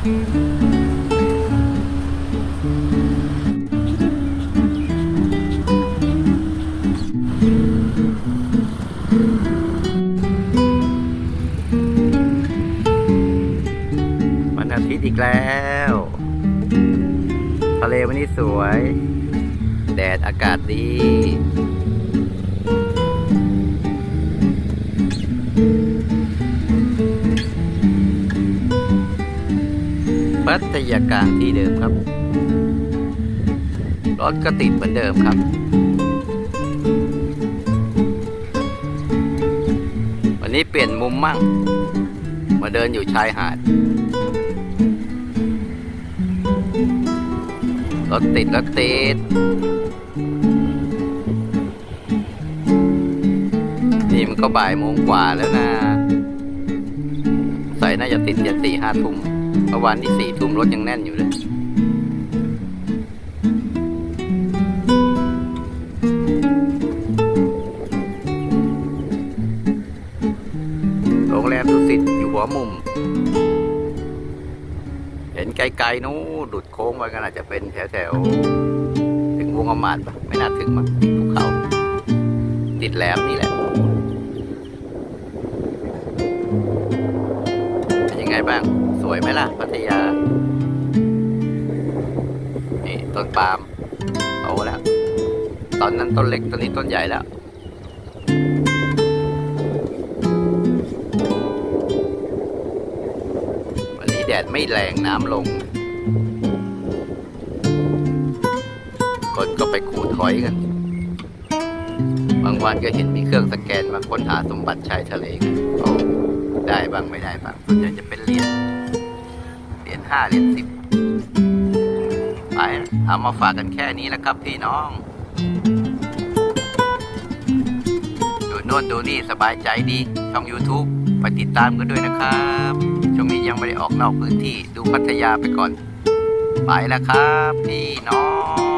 วันอาทิตย์อีกแล้ว ทะเลวันนี้สวย แดดอากาศดี พัทยากลางที่เดิมครับ รถก็ติดเหมือนเดิมครับ วันนี้เปลี่ยนมุมมั่ง มาเดินอยู่ชายหาด รถติดรถติด นี่มันก็บ่ายโมงกว่าแล้วนะ ใส่น่าจะติดยันสี่ห้าทุ่ม เมื่อวานที่สี่ทุ่มรถยังแน่นอยู่เลย โรงแรมดุสิตอยู่หัวมุม เห็นไกลๆนู้ดุดโค้งไปกันอาจจะเป็นแถวๆ ถึงวงอมานปะไม่น่าถึงมั้งติดภูเขา ติดแหลมนี่แหละ บ้าง สวยไหมล่ะ พัทยา นี่ต้นปาล์มโตแล้ว ตอนนั้นต้นเล็กตอนนี้ต้นใหญ่แล้ววันนี้แดดไม่แรงน้ำลง คนก็ไปขูดหอยกัน บางวันก็เห็นมีเครื่องสแกนมาค้นหาสมบัติชายทะเลกันโอ้ ได้บ้างไม่ได้บ้างส่วนใหญ่จะเป็นเหรียญเหรียญห้าเหรียญสิบไปเอามาฝากกันแค่นี้แหละครับพี่น้อง ดูโน่นดูนี่สบายใจดี ช่อง YouTube ไปติดตามกันด้วยนะครับ ช่วงนี้ยังไม่ได้ออกนอกพื้นที่ดูพัทยาไปก่อน ไปแล้วครับ พี่น้อง